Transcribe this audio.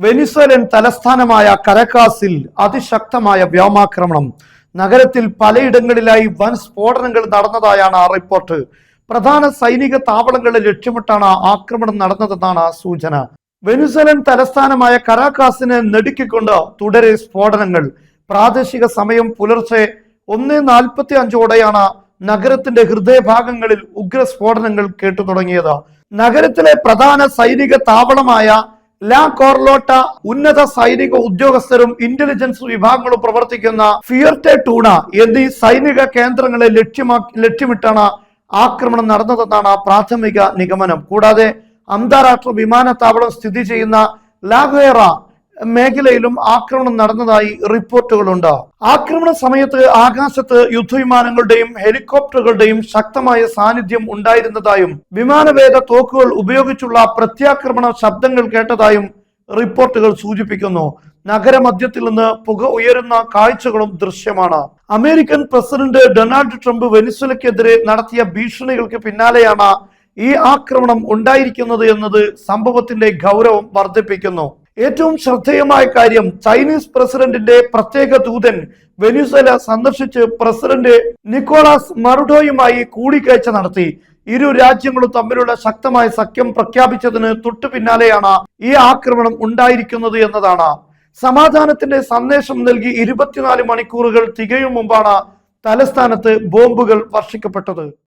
വെനിസ്വലൻ തലസ്ഥാനമായ കരക്കാസിൽ അതിശക്തമായ വ്യോമാക്രമണം. നഗരത്തിൽ പലയിടങ്ങളിലായി വൻ സ്ഫോടനങ്ങൾ നടന്നതായാണ് ആ റിപ്പോർട്ട്. പ്രധാന സൈനിക താവളങ്ങളെ ലക്ഷ്യമിട്ടാണ് ആക്രമണം നടന്നതെന്നാണ് സൂചന. വെനിസ്വലൻ തലസ്ഥാനമായ കരാക്കാസിനെ നെടുക്കിക്കൊണ്ട് തുടരെ സ്ഫോടനങ്ങൾ. പ്രാദേശിക സമയം പുലർച്ചെ ഒന്ന് നാൽപ്പത്തി അഞ്ചോടെയാണ് നഗരത്തിന്റെ ഹൃദയഭാഗങ്ങളിൽ ഉഗ്ര സ്ഫോടനങ്ങൾ കേട്ടു തുടങ്ങിയത് നഗരത്തിലെ പ്രധാന സൈനിക താവളമായ ലാ കോർലോട്ട ഉന്നത സൈനിക ഉദ്യോഗസ്ഥരും ഇന്റലിജൻസ് വിഭാഗങ്ങളും പ്രവർത്തിക്കുന്ന ഫിയർട്ടെ ടൂണ എന്നീ സൈനിക കേന്ദ്രങ്ങളെ ലക്ഷ്യമാ ലക്ഷ്യമിട്ടാണ് ആക്രമണം നടന്നതെന്നാണ് പ്രാഥമിക നിഗമനം. കൂടാതെ അന്താരാഷ്ട്ര വിമാനത്താവളം സ്ഥിതി ചെയ്യുന്ന ലാഗേറ മേഖലയിലും ആക്രമണം നടന്നതായി റിപ്പോർട്ടുകളുണ്ട്. ആക്രമണ സമയത്ത് ആകാശത്ത് യുദ്ധവിമാനങ്ങളുടെയും ഹെലികോപ്റ്ററുകളുടെയും ശക്തമായ സാന്നിധ്യം ഉണ്ടായിരുന്നതായും വിമാനവേദ തോക്കുകൾ ഉപയോഗിച്ചുള്ള പ്രത്യാക്രമണ ശബ്ദങ്ങൾ കേട്ടതായും റിപ്പോർട്ടുകൾ സൂചിപ്പിക്കുന്നു. നഗരമധ്യത്തിൽ നിന്ന് പുക ഉയരുന്ന കാഴ്ചകളും ദൃശ്യമാണ്. അമേരിക്കൻ പ്രസിഡന്റ് ഡൊണാൾഡ് ട്രംപ് വെനിസ്വലയ്ക്കെതിരെ നടത്തിയ ഭീഷണികൾക്ക് പിന്നാലെയാണ് ഈ ആക്രമണം ഉണ്ടായിരിക്കുന്നത് എന്നത് സംഭവത്തിന്റെ ഗൗരവം വർദ്ധിപ്പിക്കുന്നു. ഏറ്റവും ശ്രദ്ധേയമായ കാര്യം ചൈനീസ് പ്രസിഡന്റിന്റെ പ്രത്യേക ദൂതൻ വെനിസ്വല സന്ദർശിച്ച് പ്രസിഡന്റ് നിക്കോളാസ് മറുഡോയുമായി കൂടിക്കാഴ്ച നടത്തി. ഇരു രാജ്യങ്ങളും തമ്മിലുള്ള ശക്തമായ സഖ്യം പ്രഖ്യാപിച്ചതിന് തൊട്ടു പിന്നാലെയാണ് ഈ ആക്രമണം ഉണ്ടായിരിക്കുന്നത് എന്നതാണ്. സമാധാനത്തിന്റെ സന്ദേശം നൽകി ഇരുപത്തിനാല് മണിക്കൂറുകൾ തികയും മുമ്പാണ് തലസ്ഥാനത്ത് ബോംബുകൾ വർഷിക്കപ്പെട്ടത്.